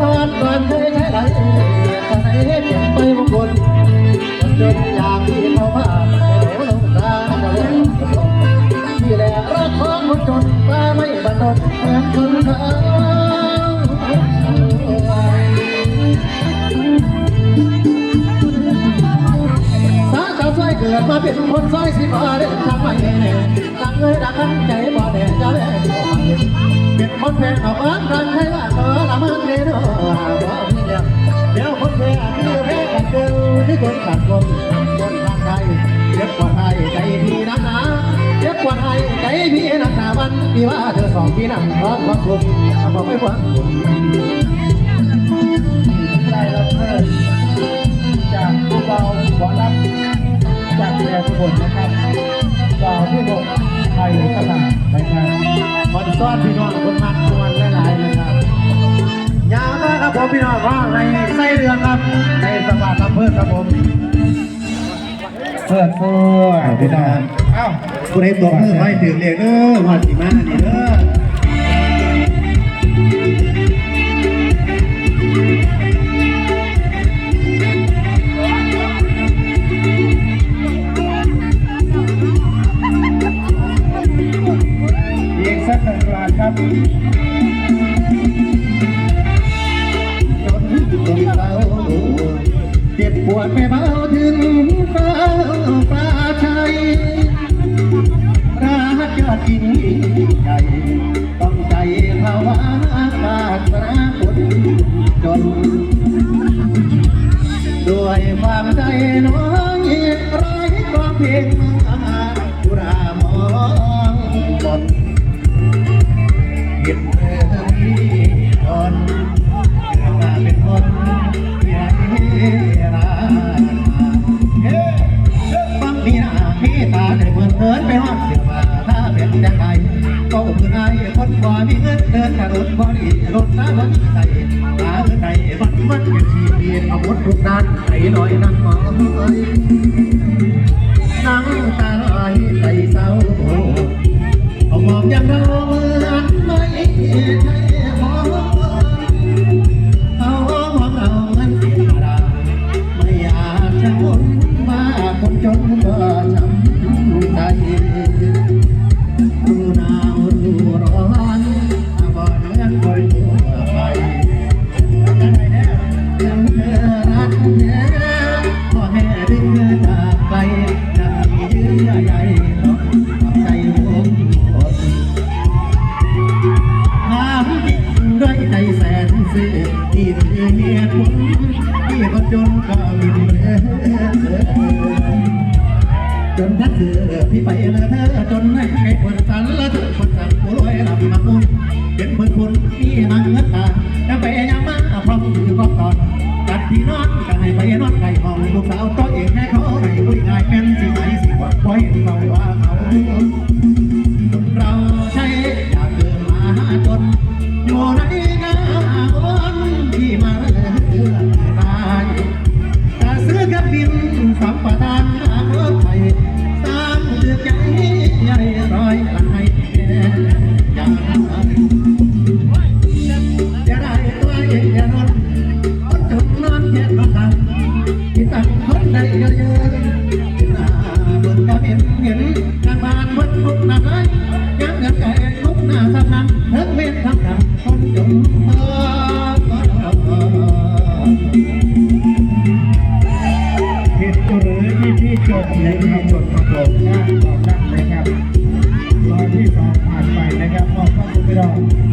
ทานก่อนเคยใช้ไหลแต่ไหนเห็นไปบางคนคนจนอยางที่เขาว่าแต่เหลวลงตาจะเล่นที่แหละรักของคนจนมาไม่บันดลเหมือนคนเขาสาเจ้าช่วยเกิดมาเป็นคนซอยสิบาเด่นทำไมแน่ตั้งเอ้ยดักขันใจบ่แน่จะแล่เป็นคนแพ้เอาบ้านรันให้ วันที่ว่าเธอสองพี่นั่งร้อความสุขทำเอาไม่หวังได้รับเพิ่มจากพวกเราขอรับจากแดนทุกคนนะครับดาวที่หกไทยตลาดนะครับคนซ้อนพี่น้องคนมักมวนหลายๆนะครับยาวมากครับผมพี่น้องว่าในไส้เดือนครับในสวัสดิ์อำเภอครับผมเปิดตัวพี่น้อง อ้าผู้ใดตกมือไว้ถึงเรียกเด้อวันสิมานี่เด้ออีกสักหนึ่งลานครับจนเราเจ็บปวดไม่เบา ด้วยความใจน้องยร้อยความเพียงมาอุราณ ดินกระโดดบ่ดีรถน้ำมันใส่ตาเพื่อนใดมันมันเป็นชีวิตเอาหมดทุกด้านใส่ลอยนั่งมองนั่ง เหตุผลที่ก็จนก็มีเรื่อจนทัดเสือพี่ไปลยเธอจนให้ให้คนสันละเธอคนสันผู้รวยลำมามุณ จบเลยครับจบประกบหน้าต่อหน้าเลครับตอนที่สองผ่านไปนะครับมอบข้อมูลไปรอ